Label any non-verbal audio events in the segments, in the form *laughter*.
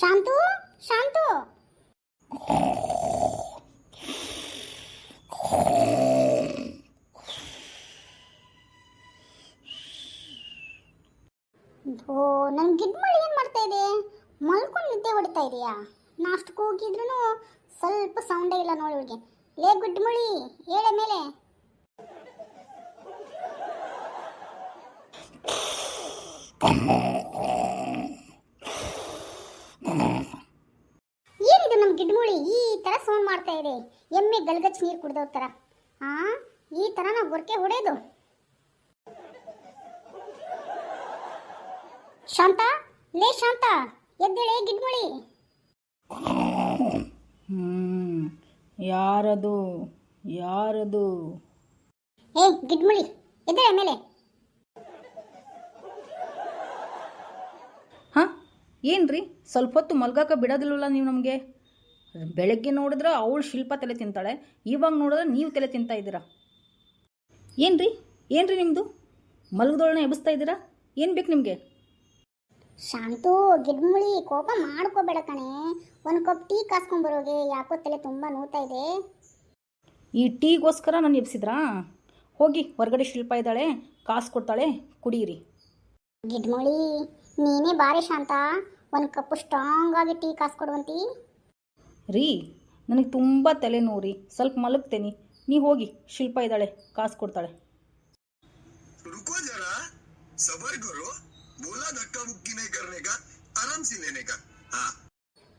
ಶಾಂತು ಶಾಂತು. ಓ ನನ್ ಗಿಡ್ಮಳಿ ಏನ್ ಮಾಡ್ತಾ ಇದೆ? ಮಲ್ಕೊಂಡು ನಿದ್ದೆ ಹೊಡಿತಾ ಇದೆಯಾ? ನಾ ಅಷ್ಟು ಕೂಗಿದ್ರು ಸ್ವಲ್ಪ ಸೌಂಡೇ ಇಲ್ಲ ನೋಡಿ ಇವಳಿಗೆ. ಲೇ ಗುಡ್ಮಳಿ ಏಳೆ ಮೇಲೆ. ಏನಿದು ನಮ್ಮ ಗಿಡ್ಮುಳಿ ಈ ತರ ಸೌಂಡ್ ಮಾಡ್ತಾ ಇದೆ ಎಮ್ಮೆ ಗಲ್ಗಚ್ ನೀರು ಕುಡ್ದೋ ತರ. ಆ ಈ ತರ ನಾವು ಗೊರಕೆ ಹೊಡೆಯೋದು ಶಾಂತ ಲೇ ಶಾಂತ ಎದ್ದೇಳೆ ಗಿಡ್ಮುಳಿ. ಯಾರದು ಯಾರದು? ಏ ಗಿಡ್ಮುಳಿ ಎದ್ದೇಳೆ ಮೇಲೆ ಹಾಂ ಏನ್ರಿ? ಸ್ವಲ್ಪ ಹೊತ್ತು ಮಲ್ಗಕ್ಕೆ ಬಿಡೋದಿಲ್ವಲ್ಲ ನೀವು ನಮಗೆ? ಬೆಳಗ್ಗೆ ನೋಡಿದ್ರೆ ಅವಳು ಶಿಲ್ಪ ತಲೆ ತಿಂತಾಳೆ ಇವಾಗ ನೋಡಿದ್ರೆ ನೀವು ತಲೆ ತಿಂತಾ ಇದ್ದೀರಾ? ಏನ್ರಿ? ಏನ್ರಿ ನಿಮ್ಮದು ಮಲಗದೊಳನ ಎಬ್ಬಿಸ್ತಾ ಇದ್ದೀರಾ? ಏನು ಬೇಕು ನಿಮಗೆ? ಶಾಂತು ಗಿಡ್ಮುಳಿ ಕೋಪ ಮಾಡ್ಕೋಬೇಡ ಕಣೆ. ಒಂದು ಕಪ್ ಟೀ ಕಾಸ್ಕೊಂಡ್ ಬರೋಗೆ ಯಾಕೋ ತಲೆ ತುಂಬಾ ನೋತಾ ಇದೆ. ಈ ಟೀಗೋಸ್ಕರ ನಾನು ಎಬ್ಸಿದ್ರಾ? ಹೋಗಿ ಹೊರಗಡೆ ಶಿಲ್ಪ ಇದ್ದಾಳೆ ಕಾಸು ಕೊಡ್ತಾಳೆ ಕುಡೀರಿ. ಗಿಡ್ಮುಳಿ ನೀನೇ ಬಾರಿ ಶಾಂತ. ಒಂದು ಕಪ್ ಸ್ಟ್ರಾಂಗ್ ಆಗಿ ಟೀ ಕಾಸ್ಕೊಡುವಂತಿ ರೀ ನನಗೆ ತುಂಬ ತಲೆನೋವು ರೀ ಸ್ವಲ್ಪ ಮಲಗ್ತೇನೆ ನೀವು ಹೋಗಿ ಶಿಲ್ಪ ಇದ್ದಾಳೆ ಕಾಸು ಕೊಡ್ತಾಳೆ रुको जरा सबर करो बोला धक्का मुक्की नहीं करने का आराम से लेने का हाँ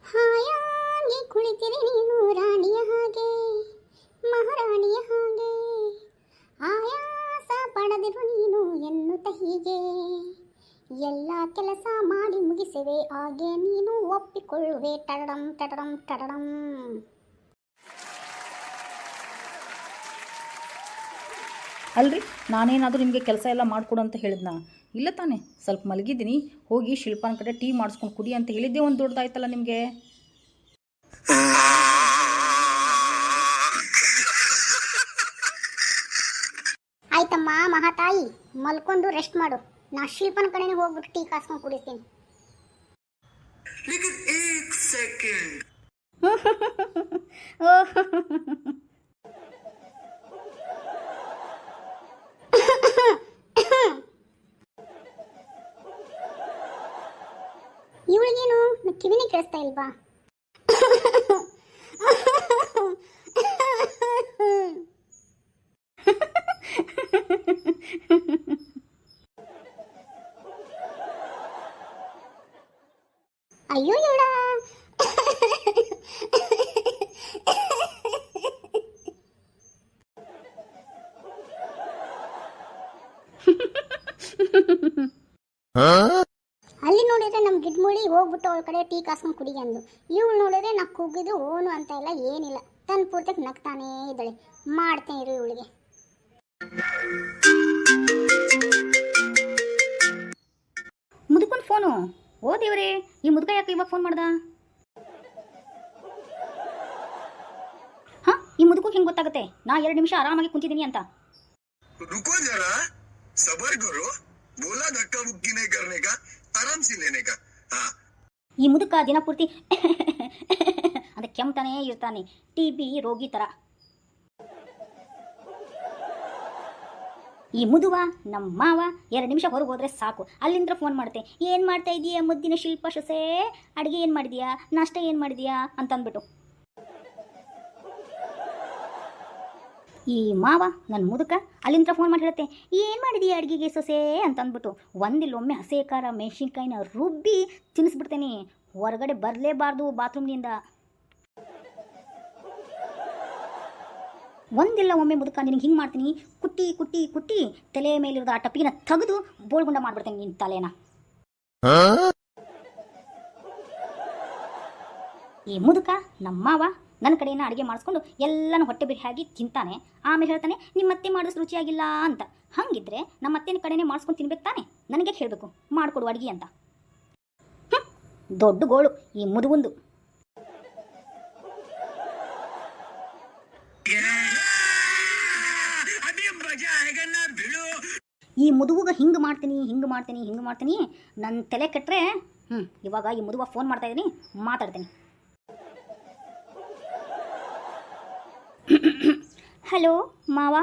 ಹಾಯಾಗಿ ಕುಳಿತಿರೆ ನೀನು ರಾಣಿಯ ಹಾಗೆ ಮಹಾರಾಣಿಯ ಹಾಗೆ ಆಯಾಸ ಪಡೆದಿರು ನೀನು ಎನ್ನುತ್ತ ಹೀಗೆ ಎಲ್ಲ ಕೆಲಸ ಮಾಡಿ ಮುಗಿಸುವೆ. ಹಾಗೆ ನೀನು ಒಪ್ಪಿಕೊಳ್ಳುವೆ. ಟಡಡಂ ಟಡಡಂ ಟಡಡಂ. ಅಲ್ರಿ ನಾನೇನಾದರೂ ನಿಮಗೆ ಕೆಲಸ ಎಲ್ಲ ಮಾಡಿಕೊಡು ಅಂತ ಹೇಳಿದ್ನ? ಇಲ್ಲ ತಾನೆ ಸ್ವಲ್ಪ ಮಲಗಿದ್ದೀನಿ. ಹೋಗಿ ಶಿಲ್ಪಾನ ಕಡೆ ಟೀ ಮಾಡಿಸ್ಕೊಂಡು ಕುಡಿ ಅಂತ ಹೇಳಿದ್ದೆ ಒಂದು ದೊಡ್ಡದಾಯ್ತಲ್ಲ ನಿಮಗೆ? ಆಯ್ತಮ್ಮ ಮಹಾತಾಯಿ ಮಲ್ಕೊಂಡು ರೆಸ್ಟ್ ಮಾಡು. ನಾ ಶಿಲ್ಪನ ಕಡೆನೇ ಹೋಗ್ಬಿಟ್ಟು ಟೀ ಕಾಸ್ಕೊಂಡು ಕುಡಿತೀನಿ लेकिन एक सेकंड ಇವಳಿಗೇನು ನ- ಕಿವಿನೇ ಕೇಳಿಸ್ತಾ ಇಲ್ವಾ ಅಯ್ಯೋ ಇವಳ ಅಲ್ಲಿ ನೋಡಿದ್ರೆ ನಮ್ಮ ಗಿಡ್ಮುಳಿ ಹೋಗ್ಬಿಟ್ಟು ಅವಳ ಕಡೆ ಟೀ ಕಾಸ್ಕೊಂಡು ಕುಡಿ ಅಂದು ಇವಳು ನೋಡಿದ್ರೆ ನಾ ಕೂಗಿದ್ರು, ಓನು ಅಂತ ಇಲ್ಲ, ಏನಿಲ್ಲ. ತನ್ನ ಪೂರ್ತಿ ನಗ್ತಾನೇ ಇದ್ದಾಳೆ. ಮಾಡ್ತೇನೆ ಇರು ಇವಳಿಗೆ. ಓ ದೇವ್ರೇ ಈ ಮುದುಕ ಯಾಕೆ ಇವಾಗ ಫೋನ್ ಮಾಡ್ದ ಹಾಂ ಈ ಮುದುಕು ಹಿಂಗೆ ಗೊತ್ತಾಗುತ್ತೆ ನಾ ಎರಡು ನಿಮಿಷ ಆರಾಮಾಗಿ ಕುಂತಿದ್ದೀನಿ ಅಂತ रुको जरा सबर करो बोला धक्का मुक्की नहीं करने का आराम से लेने का हाँ ಈ ಮುದುಕ ದಿನಪೂರ್ತಿ *laughs* ಅಂತ ಕೆಮ್ತಾನೇ ಇರ್ತಾನೆ ಟಿ ಬಿ ರೋಗಿ ಥರ ಈ ಮುದುವ ನಮ್ಮ ಮಾವ, ಎರಡು ನಿಮಿಷ ಹೊರಗೆ ಹೋದ್ರೆ ಸಾಕು. ಅಲ್ಲಿಂದ ಫೋನ್ ಮಾಡ್ತೆ. ಏನು ಮಾಡ್ತಾ ಇದೀಯಾ ಮುದ್ದಿನ ಶಿಲ್ಪ ಸೊಸೆ? ಅಡುಗೆ ಏನು ಮಾಡಿದೀಯಾ? ನಾಷ್ಟ ಏನು ಮಾಡಿದೀಯಾ? ಅಂತ ಅಂದ್ಬಿಟ್ಟು ಈ ಮಾವ ನನ್ನ ಮುದುಕ ಅಲ್ಲಿಂದ ಫೋನ್ ಮಾಡಿ ಹೇಳುತ್ತೆ, ಏನು ಮಾಡಿದೀಯ ಅಡುಗೆಗೆ ಸೊಸೆ? ಅಂತ ಅಂದ್ಬಿಟ್ಟು ಒಂದಿಲ್ಲೊಮ್ಮೆ ಹಸೆ ಖಾರ ಮೆಣಸಿನ್ಕಾಯಿನ ರುಬ್ಬಿ ತಿನ್ನಿಸ್ಬಿಡ್ತೇನೆ. ಹೊರಗಡೆ ಬರಲೇಬಾರ್ದು ಬಾತ್ರೂಮ್ನಿಂದ. ಒಂದಿಲ್ಲ ಒಮ್ಮೆ ಮುದುಕ ನಿನಗೆ ಹಿಂಗೆ ಮಾಡ್ತೀನಿ, ಕುಟ್ಟಿ ಕುಟ್ಟಿ ಕುಟ್ಟಿ ತಲೆ ಮೇಲಿರೋದು ಆ ಟಪ್ಪಿನ ತೆಗೆದು ಬೋಳ್ಗುಂಡ ಮಾಡ್ಬಿಡ್ತೀನಿ ನಿನ್ನ ತಲೆನ. ಈ ಮುದುಕ ನಮ್ಮ ಮಾವ ನನ್ನ ಕಡೆಯಿಂದ ಅಡುಗೆ ಮಾಡಿಸ್ಕೊಂಡು ಎಲ್ಲನೂ ಹೊಟ್ಟೆ ಬಿರಿಯಾಗಿ ತಿಂತಾನೆ. ಆಮೇಲೆ ಹೇಳ್ತಾನೆ ನಿಮ್ಮ ಅತ್ತೆ ಮಾಡಿಸ್ ರುಚಿಯಾಗಿಲ್ಲ ಅಂತ. ಹಂಗಿದ್ರೆ ನಮ್ಮ ಅತ್ತೆನ ಕಡೆನೇ ಮಾಡಿಸ್ಕೊಂಡು ತಿನ್ಬೇಕು ತಾನೆ? ನನಗೆ ಹೇಳಬೇಕು? ಮಾಡಿಕೊಡು ಅಡುಗೆ ಅಂತ. ದೊಡ್ಡ ಗೋಳು ಈ ಮುದುಗುಂದು ಈ ಮುದುಗುಗ ಹಿಂಗೆ ಮಾಡ್ತೀನಿ ಹಿಂಗೆ ಮಾಡ್ತೀನಿ ಹಿಂಗೆ ಮಾಡ್ತೀನಿ ನನ್ನ ತಲೆ ಕೆಟ್ಟರೆ ಹ್ಞೂ ಇವಾಗ ಈ ಮುದುವ ಫೋನ್ ಮಾಡ್ತಾ ಇದ್ದೀನಿ ಮಾತಾಡ್ತೀನಿ ಹಲೋ ಮಾವ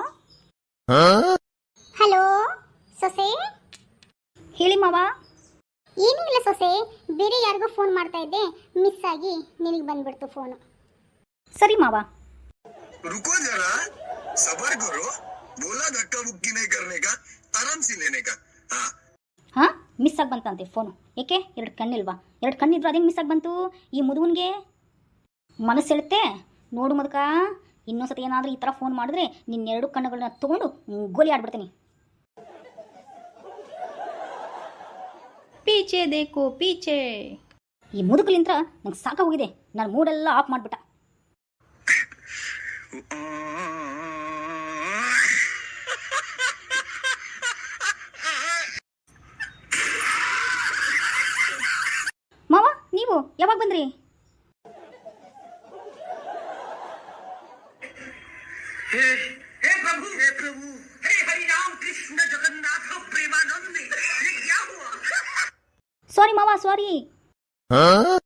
ಹಲೋ ಸೊಸೆ ಹೇಳಿ ಮಾವ ಏನೂ ಇಲ್ಲ ಸೊಸೆ ಬೇರೆ ಯಾರಿಗೋ ಫೋನ್ ಮಾಡ್ತಾ ಇದ್ದೆ ಮಿಸ್ ಆಗಿ ನಿನಗೆ ಬಂದ್ಬಿಡ್ತು ಫೋನು ಸರಿ ಮಾವ रुको जरा सबर करो बोला धक्का मुक्की नहीं करने का ಹಾ. ಹಾ ಮಿಸ್ ಆಗಿ ಬಂತಂತೆ ಫೋನು. ಏಕೆ? ಎರಡು ಕಣ್ಣಿಲ್ವಾ? ಎರಡು ಕಣ್ಣಿದ್ರು ಅದೇನು ಮಿಸ್ ಆಗಿ ಬಂತು? ಈ ಮುದುವನಿಗೆ ಮನಸ್ಸು ಹೇಳುತ್ತೆ ನೋಡು ಮದಕ ಇನ್ನೊಂದ್ಸತಿ ಏನಾದರೂ ಈ ಥರ ಫೋನ್ ಮಾಡಿದ್ರೆ ನಿನ್ನ ಎರಡು ಕಣ್ಣುಗಳನ್ನ ತೊಗೊಂಡು ಗೋಲಿ ಆಡ್ಬಿಡ್ತೀನಿ. ಪೀಚೆ ದೇಕು ಪೀಚೆ. ಈ ಮುದುಕಲಿಂತ್ರ ನಂಗೆ ಸಾಕಾಗೋಗಿದೆ ನಾನು ಮೂಡೆಲ್ಲ ಆಫ್ ಮಾಡಿಬಿಟ್ಟ. ನೀವು ಯಾವಾಗ ಬಂದ್ರಿ हे हे प्रभु हे प्रभु हे हरि राम कृष्ण जगन्नाथ प्रेमानंद ये क्या हुआ ಸಾರಿ ಮಾವ ಸಾರಿ हाँ